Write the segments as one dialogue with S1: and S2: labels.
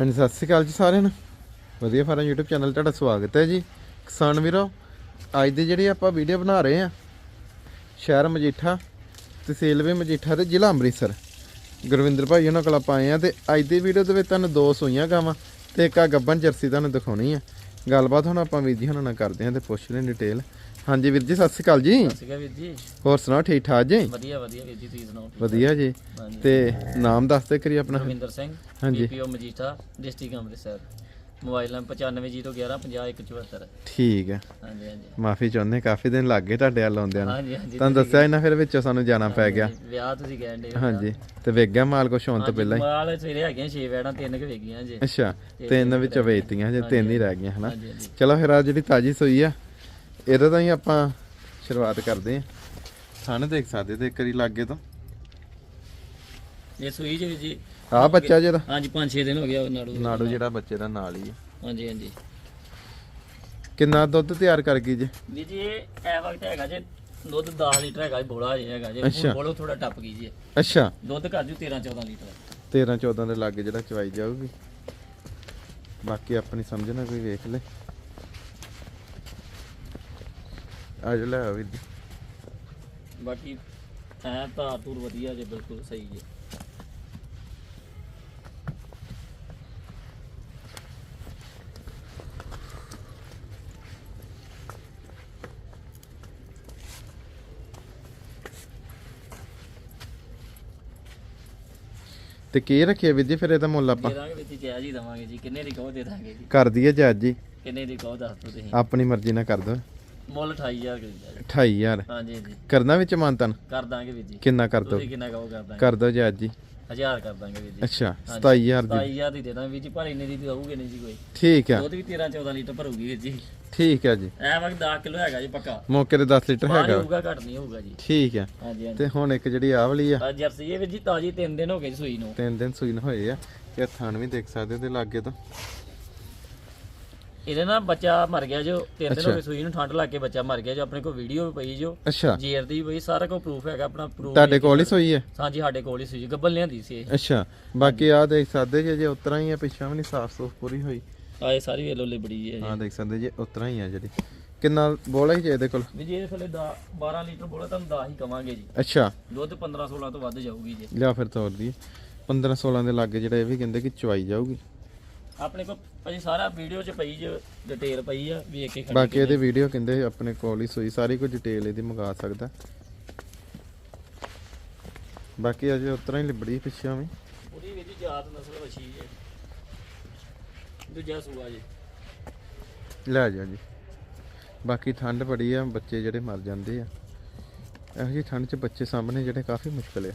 S1: ਹਾਂਜੀ, ਸਤਿ ਸ਼੍ਰੀ ਅਕਾਲ ਜੀ ਸਾਰਿਆਂ ਨੂੰ। ਵਧੀਆ ਫਾਰਮ YouTube ਚੈਨਲ ਤੁਹਾਡਾ ਸਵਾਗਤ ਹੈ ਜੀ। ਕਿਸਾਨ ਵੀਰੋ, ਅੱਜ ਦੀ ਜਿਹੜੀ ਆਪਾਂ ਵੀਡੀਓ ਬਣਾ ਰਹੇ ਆ ਸ਼ਹਿਰ ਮਜੀਠਾ ਤਹਿਸੀਲ ਵੀ ਮਜੀਠਾ ਤੇ ਜ਼ਿਲ੍ਹਾ ਅੰਮ੍ਰਿਤਸਰ। ਗੁਰਵਿੰਦਰ ਭਾਈ ਉਹਨਾਂ ਕੋਲ ਆਪਾਂ ਆਏ ਆ ਤੇ ਅੱਜ ਦੀ ਵੀਡੀਓ ਦੇ ਵਿੱਚ ਤੁਹਾਨੂੰ ਦੋ ਸੂਈਆਂ ਗਾਵਾਂ ਤੇ ਇੱਕ ਆ ਗੱਬਨ ਜਰਸੀ ਤੁਹਾਨੂੰ ਦਿਖਾਉਣੀ ਆ। ਗੱਲਬਾਤ ਹੁਣ ਆਪਾਂ ਵੀਰ ਜੀ ਹੁਣਾਂ ਨਾਲ ਕਰਦੇ ਆ ਤੇ ਪੁੱਛ ਰਹੇ ਡਿਟੇਲ ਹਾਂਜੀ ਵੀਰ ਜੀ ਸਤਿ ਸ਼੍ਰੀ ਅਕਾਲ ਜੀ।
S2: ਸੀਗਾ ਵੀਰ ਜੀ।
S1: ਹੋਰ ਸੁਣਾਓ ਠੀਕ ਠਾਕ ਜੀ?
S2: ਵਧੀਆ ਵਧੀਆ ਵੀਰ ਜੀ ਤੁਸੀਂ ਸੁਣਾਓ
S1: ਵਧੀਆ ਜੀ। ਤੇ ਨਾਮ ਦੱਸ ਦੇ ਕਰੀ ਆਪਣਾ।
S2: ਰਵਿੰਦਰ ਸਿੰਘ
S1: ਹਾਂਜੀ।
S2: BPO Majitha district Amritsar. Mobile number 9501150174
S1: ਠੀਕ ਹੈ
S2: ਹਾਂਜੀ ਹਾਂਜੀ।
S1: ਮਾਫੀ ਚਾਹੁੰਦੇ ਕਾਫੀ ਦਿਨ ਲੱਗ ਗਏ ਤੁਹਾਡੇ ਵੱਲ ਆਉਂਦਿਆਂ ਨੂੰ।
S2: ਹਾਂਜੀ ਹਾਂਜੀ
S1: ਤੁਹਾਨੂੰ ਦੱਸਿਆ ਇਹਨਾਂ ਫਿਰ ਵਿੱਚੋਂ ਸਾਨੂੰ ਜਾਣਾ ਪੈ ਗਿਆ।
S2: ਵਿਆਹ ਤੁਸੀਂ ਕਹਿਣ ਦੇ
S1: ਹਾਂਜੀ ਤੇ ਵੇਖ ਗਿਆ ਮਾਲ ਕੁਛ ਹੋਣ ਤੋਂ ਪਹਿਲਾਂ ਹੀ?
S2: ਮਾਲ ਸਵੇਰੇ ਹੈਗੀਆਂ 6 ਵੈੜਾਂ ਤਿੰਨ ਕੁ ਵੇਗੀਆਂ ਜੀ
S1: ਅੱਛਾ ਤਿੰਨ ਵਿੱਚ ਵੇਚਤੀਆਂ ਜੇ ਤਿੰਨ ਹੀ ਰਹਿ ਗਈਆਂ ਹਨਾ। ਚਲੋ ਫਿਰ ਆ ਜਿਹੜੀ ਤਾਜੀ ਸੋਈ ਆ ਇਹਦਾ ਤਾਂ ਹੀ ਆਪਾਂ ਸ਼ੁਰੂਆਤ ਕਰਦੇ ਆ ਥਣ ਦੇਖ ਸਕਦੇ ਤੇ ਇੱਕ ਵਾਰੀ ਲਾਗੇ ਤੋਂ।
S2: ਇਹ ਸੂਈ ਜੀ ਜੀ।
S1: ਆ ਬੱਚਾ ਜਿਹੜਾ।
S2: ਹਾਂਜੀ 5-6 ਦਿਨ ਹੋ ਗਿਆ ਉਹ ਨਾੜੂ
S1: ਨਾੜੂ ਜਿਹੜਾ ਬੱਚੇ ਦਾ ਨਾਲ ਹੀ ਆ।
S2: ਹਾਂਜੀ ਹਾਂਜੀ।
S1: ਕਿੰਨਾ ਦੁੱਧ ਤਿਆਰ ਕਰ ਗਈ ਜੇ?
S2: ਵੀਰ ਜੀ ਇਹ ਇਹ ਵਕਤ ਹੈਗਾ ਜੀ ਦੁੱਧ 10 ਲੀਟਰ ਹੈਗਾ ਜੀ ਬੋਲਾ ਜੀ ਹੈਗਾ ਜੀ।
S1: ਅੱਛਾ।
S2: ਬੋਲੋ ਥੋੜਾ ਟੱਪ ਗਈ ਜੀ।
S1: ਅੱਛਾ।
S2: ਦੁੱਧ ਕਰ ਜੂ 13-14 ਲੀਟਰ।
S1: 13 14 ਦੇ ਲਾਗੇ ਜਿਹੜਾ ਚਵਾਈ ਜਾਊਗੀ। ਬਾਕੀ ਆਪਣੀ ਸਮਝ ਨਾਲ ਕੋਈ ਵੇਖ ਲੈ। ਆ ਜਾ ਲੈ ਆ ਵੀਰ ਜੀ।
S2: ਬਾਕੀ ਐ ਧਾਰ ਧੂਰ ਵਧੀਆ ਜੇ ਬਿਲਕੁਲ ਸਹੀ ਜੇ।
S1: ਤੇ ਕੀ ਰੱਖਿਆ ਵੀਰ ਜੀ ਫਿਰ ਇਹਦਾ ਮੁੱਲ ਆਪਾਂ?
S2: ਦੇ ਦਾਂਗੇ ਵਿੱਚ ਜਾਇਜ਼ ਹੀ ਦਵਾਂਗੇ ਜੀ ਕਿੰਨੇ ਦੀ ਕਹੋ ਦੇ ਦਾਂਗੇ ਜੀ।
S1: ਕਰ ਦਈਏ ਜੱਜ ਜੀ
S2: ਕਿੰਨੇ ਦੀ ਕਹੋ ਦੱਸ ਦਿਓ ਤੁਸੀਂ।
S1: ਆਪਣੀ ਮਰਜ਼ੀ ਨਾਲ ਕਰ ਦੋ
S2: ਮੁੱਲ 28000 ਕਰੀਦਾ ਜੀ।
S1: 28000
S2: ਹਾਂਜੀ ਹਾਂਜੀ।
S1: ਕਰਨਾ ਵਿੱਚ ਮਾਨਤਨ
S2: ਕਰ ਦਾਂਗੇ ਵੀਰ ਜੀ।
S1: ਕਿੰਨਾ ਕਰ ਦੋ?
S2: ਤੁਸੀਂ ਕਿੰਨਾ ਕਹੋ ਕਰ ਦਾਂਗੇ।
S1: ਕਰ ਦੋ ਜੱਜ ਜੀ।
S2: 1000 ਕਰ ਦਾਂਗੇ ਵੀਰ ਜੀ।
S1: ਅੱਛਾ 27000 ਦੀ।
S2: 27000 ਦੀ ਦੇ ਦਾਂਗੇ ਵੀਰ ਜੀ ਪਰ ਇੰਨੇ ਦੀ ਤਾਂ ਆਊਗੇ ਨਹੀਂ ਜੀ ਕੋਈ।
S1: ਠੀਕ ਆ।
S2: ਦੁੱਧ ਵੀ 13 14 ਲੀਟਰ ਭਰੂਗੀ ਵੀਰ ਜੀ।
S1: ਠੀਕ ਆ ਜੀ।
S2: ਐ ਵਕਤ 10 ਕਿਲੋ ਹੈਗਾ ਜੀ ਪੱਕਾ।
S1: ਮੌਕੇ ਤੇ 10 ਲੀਟਰ
S2: ਬਾਹਰ
S1: ਹੈਗਾ।
S2: ਹੋਊਗਾ ਘੱਟ ਨਹੀਂ ਹੋਊਗਾ ਜੀ।
S1: ਠੀਕ ਆ।
S2: ਹਾਂਜੀ ਹਾਂਜੀ।
S1: ਤੇ ਹੁਣ ਇੱਕ ਜਿਹੜੀ ਆਹ ਵਾਲੀ ਆ।
S2: ਆ ਜਰਸੀ ਇਹ ਵੀਰ ਜੀ ਤਾਜੀ 3 ਦਿਨ ਹੋ ਗਏ ਜੀ ਸੂਈ ਨੂੰ।
S1: ਤਿੰਨ ਦਿਨ ਸੂਈਨ ਹੋਏ ਆ। ਤੇ ਥਣ ਵੀ ਦੇਖ ਸਕਦੇ ਹੋ ਤੇ ਲਾਗੇ ਤੋਂ।
S2: ਇਹਦੇ ਨਾਲ ਬੱਚਾ ਮਰ ਗਿਆ ਜੋ ਤਿੰਨ ਦਿਨ। ਹੋ ਗਏ ਸੂਈ ਨੂੰ ਠੰਡ ਲੱਗ ਕੇ ਬੱਚਾ ਮਰ ਗਿਆ ਜੋ ਆਪਣੇ ਕੋਲ ਵੀਡੀਓ ਵੀ ਪਈ ਜੋ।
S1: ਅੱਛਾ।
S2: ਦੀ ਪਈ ਸਾਰਾ ਕੋ ਪ੍ਰੂਫ ਹੈਗਾ ਆਪਣਾ ਪ੍ਰੂਫ
S1: ਤੁਹਾਡੇ ਕੋਲ ਹੀ ਸੋਈ ਹੈ?
S2: ਹਾਂਜੀ ਸਾਡੇ ਕੋਲ ਹੀ ਸੀ ਜੀ ਗੱਬਲ ਲਿਆਂਦੀ ਸੀ ਇਹ।
S1: ਅੱਛਾ ਬਾਕੀ ਆ ਦੇਖ ਸਕਦੇ ਜੇ ਜੇ ਉਤਰਾ ਹੀ ਆ ਪਿੱਛਾ ਵੀ ਨਹੀਂ ਸਾਫ਼ ਸੁਫ ਪੂਰੀ ਹੋਈ।
S2: ਆਏ ਸਾਰੀ ਵੇਲੋ ਲਿਬੜੀ ਜੀ
S1: ਆ ਦੇਖ ਸਕਦੇ ਜੇ ਉਤਰਾ ਹੀ ਆ ਜਿਹੜੀ। ਕਿੰਨਾ ਬੋਲਾ ਹੀ ਜੇ ਇਹਦੇ ਕੋਲ?
S2: ਵੀ ਜੀ ਥੱਲੇ 12 ਲੀਟਰ ਬੋਲਾ ਤੁਹਾਨੂੰ 10 ਹੀ ਕਵਾਂਗੇ ਜੀ।
S1: ਅੱਛਾ।
S2: ਦੁੱਧ 15 16 ਤੋਂ ਵੱਧ ਜਾਊਗੀ ਜੀ।
S1: ਲਿਆ ਫਿਰ ਤੋਰ ਦੀ 15 16 ਦੇ ਲਾਗੇ ਜਿਹੜਾ ਇਹ ਵੀ ਕਹਿੰਦੇ ਕਿ ਚਵਾਈ ਜਾਊਗੀ।
S2: ਆਪਣੇ ਕੋਲ ਭਾਜੀ ਸਾਰਾ ਵੀਡੀਓ 'ਚ ਪਈ ਜੋ ਡਿਟੇਲ ਪਈ ਆ ਵੇਖ ਕੇ ਖੜੀ
S1: ਬਾਕੀ ਇਹਦੇ ਵੀਡੀਓ ਕਹਿੰਦੇ ਆਪਣੇ ਕੋਲ ਹੀ ਸੋਈ ਸਾਰੀ ਕੁਝ ਡਿਟੇਲ ਇਹਦੀ ਮੰਗਾ ਸਕਦਾ। ਬਾਕੀ ਅਜੇ ਉਤਰਾ ਹੀ ਲਿਬੜੀ ਪਿੱਛੇ ਵੀ।
S2: ਪੂਰੀ ਵੀ ਜਾਤ ਨਸਲ ਵਛੀ ਜੀ। ਦੂਜਾ ਸੂਆ ਜੀ।
S1: ਲੈ ਜਾ ਜੀ। ਬਾਕੀ ਠੰਡ ਬੜੀ ਆ ਬੱਚੇ ਜਿਹੜੇ ਮਰ ਜਾਂਦੇ ਆ। ਇਹੋ ਜਿਹੀ ਠੰਡ 'ਚ ਬੱਚੇ ਸਾਹਮਣੇ ਜਿਹੜੇ ਕਾਫੀ ਮੁਸ਼ਕਲ ਆ।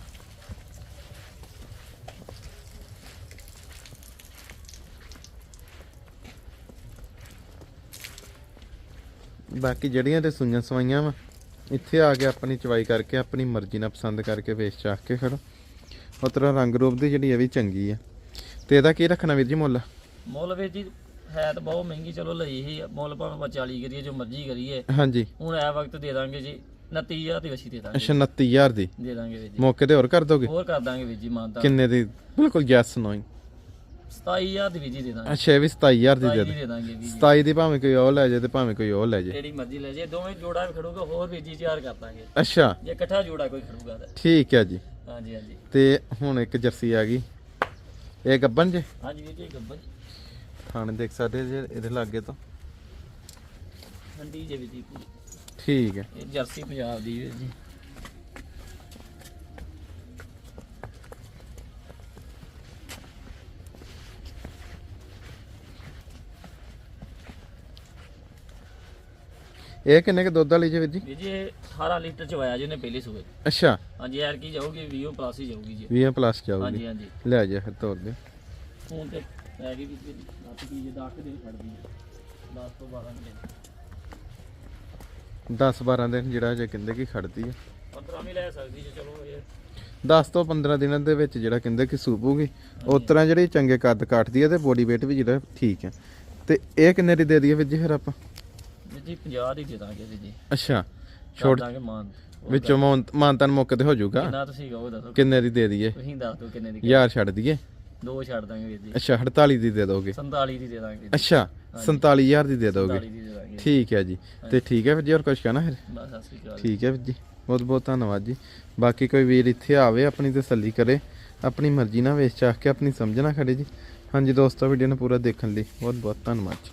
S1: ਬਾਕੀ ਜਿਹੜੀਆਂ ਤੇ ਸੂਈਆਂ ਸਵਾਈਆਂ ਵਾ ਇੱਥੇ ਆ ਕੇ ਆਪਣੀ ਚਵਾਈ ਕਰਕੇ ਆਪਣੀ ਮਰਜ਼ੀ ਨਾਲ ਪਸੰਦ ਕਰਕੇ ਵੇਚ ਚਾਹ ਕੇ ਖੜੋ। ਉਤਰਾ ਰੰਗ ਰੂਪ ਦੀ ਜਿਹੜੀ ਇਹ ਵੀ ਚੰਗੀ ਆ। ਤੇ ਇਹਦਾ ਕੀ ਰੱਖਣਾ ਵੀਰ ਜੀ ਮੁੱਲ?
S2: ਮੁੱਲ ਵੀ ਜੀ ਹੈ ਤਾਂ ਬਹੁਤ ਮਹਿੰਗੀ ਚਲੋ ਲਈ ਹੀ। ਮੁੱਲ ਭਾਵੇਂ ਆਪਾਂ 40 ਕਰੀਏ ਜੋ ਮਰਜ਼ੀ ਕਰੀਏ।
S1: ਹਾਂਜੀ।
S2: ਹੁਣ ਇਹ ਵਕਤ ਦੇ ਦਾਂਗੇ ਜੀ 29000 ਦੀ ਵਛੀ ਦੇ ਦਾਂਗੇ।
S1: ਅੱਛਾ 29000 ਦੀ?
S2: ਦੇ ਦਾਂਗੇ ਵੀਰ ਜੀ।
S1: ਮੌਕੇ ਤੇ ਹੋਰ ਕਰ ਦੋਗੇ?
S2: ਹੋਰ ਕਰ ਦਾਂਗੇ ਵੀਰ ਜੀ ਮਾਨਤਾ।
S1: ਕਿੰਨੇ ਦੀ? ਬਿਲਕੁਲ ਜੈਸ ਨੋਈ
S2: 27000 ਦੀ ਦਾਂਗੇ।
S1: ਅੱਛਾ ਇਹ ਵੀ 27000 ਦੀ ਦੇ
S2: 27
S1: ਦੇ।
S2: ਦੀ ਦੇ ਦਾਂਗੇ ਵੀਰ ਜੀ
S1: 27 ਦੀ ਭਾਵੇਂ ਕੋਈ ਉਹ ਲੈ ਜਾਏ ਤੇ ਭਾਵੇਂ ਕੋਈ ਉਹ ਲੈ ਜਾਏ।
S2: ਜਿਹੜੀ ਮਰਜ਼ੀ ਲੈ ਜੇ ਦੋਵੇਂ ਜੋੜਾ ਵੀ ਖੜੂਗਾ ਹੋਰ ਵੀਰ ਜੀ ਤਿਆਰ ਕਰ ਦਾਂਗੇ।
S1: ਅੱਛਾ।
S2: ਜੇ ਇਕੱਠਾ ਜੋੜਾ ਕੋਈ ਖੜੂਗਾ ਤਾਂ।
S1: ਠੀਕ ਹੈ ਜੀ।
S2: ਹਾਂਜੀ ਹਾਂਜੀ।
S1: ਤੇ ਹੁਣ ਇੱਕ ਜਰਸੀ ਆ ਗਈ। ਇਹ ਗੱਬਨ ਜੇ?
S2: ਹਾਂਜੀ ਵੀਰ ਜੀ ਗੱਬਰ
S1: ਥਾਣੇ ਦੇਖ ਸਕਦੇ ਜੇ ਇਹਦੇ ਲਾਗੇ ਤੋਂ।
S2: ਠੰਡੀ ਜੇ ਵੀਰ ਜੀ ਪੂਰੀ
S1: ਠੀਕ ਹੈ।
S2: ਇਹ ਜਰਸੀ ਪੰਜਾਬ ਦੀ ਵੀਰ ਜੀ।
S1: ਇਹ ਕਿੰਨੇ ਕ ਦੁੱਧ ਵਾਲੀ ਜੇ ਵੀਰ ਜੀ?
S2: ਵੀਰ ਜੀ ਇਹ 18 ਲੀਟਰ ਚ ਵਾਇਆ ਜੀ ਉਹਨੇ ਪਹਿਲੇ ਸੂਏ।
S1: ਅੱਛਾ।
S2: ਹਾਂਜੀ ਯਾਰ ਕੀ ਜਾਊਗੀ 20 ਪਲੱਸ ਹੀ ਜਾਊਗੀ ਜੀ।
S1: 20 ਪਲੱਸ ਜਾਊਗੀ।
S2: ਹਾਂਜੀ ਹਾਂਜੀ।
S1: ਲੈ ਜਾ ਫਿਰ ਤੋਰ ਦੇ
S2: ਹੁਣ ਤੇ ਪੈ ਗਈ ਵੀ ਲੱਤ ਕੀ ਜੇ 10 ਦਿਨ ਛੱਡਦੀ ਹੈ 10 ਤੋਂ 12 ਦਿਨ।
S1: 10 12 ਦਿਨ ਜਿਹੜਾ ਜੇ ਕਹਿੰਦੇ ਕਿ ਖੜਦੀ ਹੈ
S2: 15 ਵੀ ਲੈ ਸਕਦੀ ਜੇ ਚਲੋ ਇਹ।
S1: 10 ਤੋਂ 15 ਦਿਨਾਂ ਦੇ ਵਿੱਚ ਜਿਹੜਾ ਕਹਿੰਦੇ ਕਿ ਸੂਪੂਗੀ ਉਸ ਤਰ੍ਹਾਂ ਜਿਹੜੀ ਚੰਗੇ ਕੱਦ ਕਾਟਦੀ ਹੈ ਤੇ ਬੋਡੀ weight ਵੀ ਜਿਹੜਾ ਠੀਕ ਹੈ ਤੇ ਇਹ ਕਿੰਨੇ ਦੀ ਦੇ ਦਈਏ ਵੀਰ ਜੀ ਫਿਰ ਆਪਾਂ?
S2: ਜੀ 50 ਦੀ ਦੇ ਦਾਂਗੇ ਵੀਰ ਜੀ।
S1: ਅੱਛਾ
S2: ਛੋੜ ਦਾਂਗੇ ਮਾਨ।
S1: ਵਿੱਚੋਂ ਮਾਨ- ਮਾਨਤਾਨ ਮੌਕੇ ਤੇ ਹੋ ਜਾਊਗਾ?
S2: ਕਿੰਨਾ ਤੁਸੀਂ ਕਹੋ ਦੱਸੋ?
S1: ਕਿੰਨੇ ਦੀ ਦੇ ਦਈਏ?
S2: ਤੁਸੀਂ ਦੱਸ ਦਿਓ ਕਿੰਨੇ ਦੀ
S1: ਯਾਰ ਛੱਡ ਦਈਏ?
S2: ਦੋ ਛੱਡ ਦਾਂਗੇ ਵੀਰ ਜੀ।
S1: ਅੱਛਾ 48 ਦੀ ਦੇ ਦੋਗੇ?
S2: 47 ਦੀ ਦੇ ਦਾਂਗੇ ਵੀਰ ਜੀ।
S1: ਅੱਛਾ 47000 ਦੀ ਦੇ ਦੋਗੇ?
S2: 47 ਦੀ ਦੇ ਦਾਂਗੇ।
S1: ਠੀਕ ਹੈ ਜੀ। ਤੇ ਠੀਕ ਹੈ ਫਿਰ ਜੀ ਹੋਰ ਕੁਝ ਕਹਿਣਾ ਫਿਰ?
S2: ਬਸ ਸਤਿ ਸ਼੍ਰੀ ਅਕਾਲ।
S1: ਠੀਕ ਹੈ ਵੀਰ ਜੀ ਬਹੁਤ ਬਹੁਤ ਧੰਨਵਾਦ ਜੀ। ਬਾਕੀ ਕੋਈ ਵੀਰ ਇੱਥੇ ਆਵੇ ਆਪਣੀ ਤਸੱਲੀ ਕਰੇ ਆਪਣੀ ਮਰਜ਼ੀ ਨਾਲ ਵੇਚ ਚਾਹ ਕੇ ਆਪਣੀ ਸਮਝ ਨਾਲ ਖੜੇ ਜੀ। ਹਾਂਜੀ ਦੋਸਤੋ ਵੀਡੀਓ ਨੂੰ ਪੂਰਾ ਦੇਖਣ ਲਈ ਬਹੁਤ ਬਹੁਤ ਧੰਨਵਾਦ ਜੀ।